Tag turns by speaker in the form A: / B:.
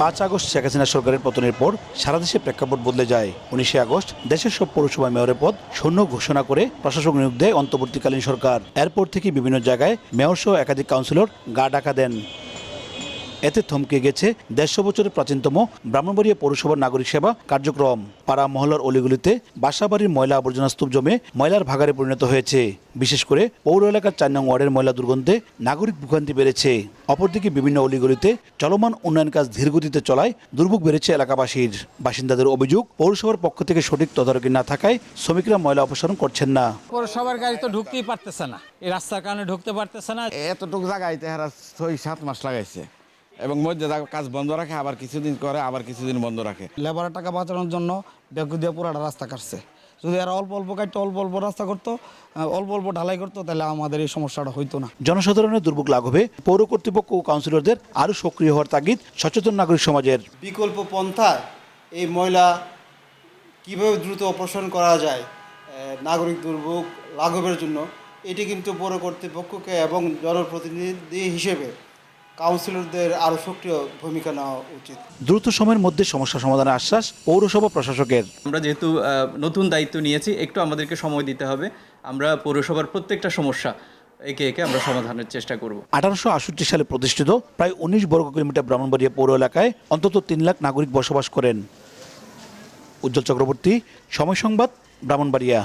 A: পাঁচ আগস্ট শেখ হাসিনা সরকারের পতনের পর সারা দেশে প্রেক্ষাপট বদলে যায়। উনিশে আগস্ট দেশের সব পৌরসভা মেয়রের পদ শূন্য ঘোষণা করে প্রশাসক নিয়োগ দেয় অন্তর্বর্তীকালীন সরকার। এরপর থেকে বিভিন্ন জায়গায় মেয়র সহ একাধিক কাউন্সিলর গা ডাকা দেন। এতে থমকে গেছে দেড়শো বছরের প্রাচীনতম ব্রাহ্মণবাড়িয়া পৌরসভার নাগরিক সেবা কার্যক্রম। পাড়া মহল্লার অলিগুলিতে বাসাবাড়ির ময়লা আবর্জনা স্তূপ জমে ময়লার ভাগারে পরিণত হয়েছে। বিশেষ করে পৌর এলাকার চার নং ওয়ার্ডের ময়লা দুর্গন্ধে নাগরিক ভোগান্তি বেড়েছে। অপরদিকে বিভিন্ন অলিগলিতে চলমান উন্নয়ন কাজ ধীরগতিতে চলায় দুর্ভোগ বেড়েছে এলাকাবাসীর। বাসিন্দাদের অভিযোগ পৌরসভার পক্ষ থেকে সঠিক তদারকি না থাকায় শ্রমিকরা ময়লা অপসারণ করছেন না।
B: পৌরসভার গাড়ি তো ঢুকতেই পারতেছে না। এই রাস্তার কারণে ঢুকতে পারতেছে না।
C: এতটুকু জায়গায় তাহারা ছয় সাত মাস লাগাইছে। এবং মধ্যে কাজ বন্ধ রাখে আবার কিছুদিন করে আবার কিছুদিন বন্ধ রাখে।
D: লেবারের টাকা বাঁচানোর জন্য বেগু দিয়ে পুরাটা রাস্তা কাটছে। যদি এরা অল্প অল্প কাটতো অল্প অল্প রাস্তা করতো অল্প অল্প ঢালাই করতো তাহলে আমাদের এই সমস্যাটা হইতো না।
A: জনসাধারণের দুর্ভোগ লাঘবে পৌর কর্তৃপক্ষ ও কাউন্সিলরদের আরও সক্রিয় হওয়ার তাগিদ সচেতন নাগরিক সমাজের।
E: বিকল্প পন্থায় এই ময়লা কীভাবে দ্রুত অপসারণ করা যায় নাগরিক দুর্ভোগ লাঘবের জন্য এটি কিন্তু পৌর কর্তৃপক্ষকে এবং জনপ্রতিনিধি হিসেবে কাউন্সিলরদের আরও সক্রিয় ভূমিকা নেওয়া উচিত।
A: দ্রুত সময়ের মধ্যে সমস্যা সমাধানের আশ্বাস পৌরসভা প্রশাসকের।
F: আমরা যেহেতু নতুন দায়িত্ব নিয়েছি একটু আমাদেরকে সময় দিতে হবে। আমরা পৌরসভার প্রত্যেকটা সমস্যা একে একে আমরা সমাধানের চেষ্টা করব।
A: আঠারোশো আষট্টি সালে প্রতিষ্ঠিত প্রায় উনিশ বর্গ কিলোমিটার ব্রাহ্মণবাড়িয়া পৌর এলাকায় অন্তত তিন লাখ নাগরিক বসবাস করেন। উজ্জ্বল চক্রবর্তী সময় সংবাদ ব্রাহ্মণবাড়িয়া।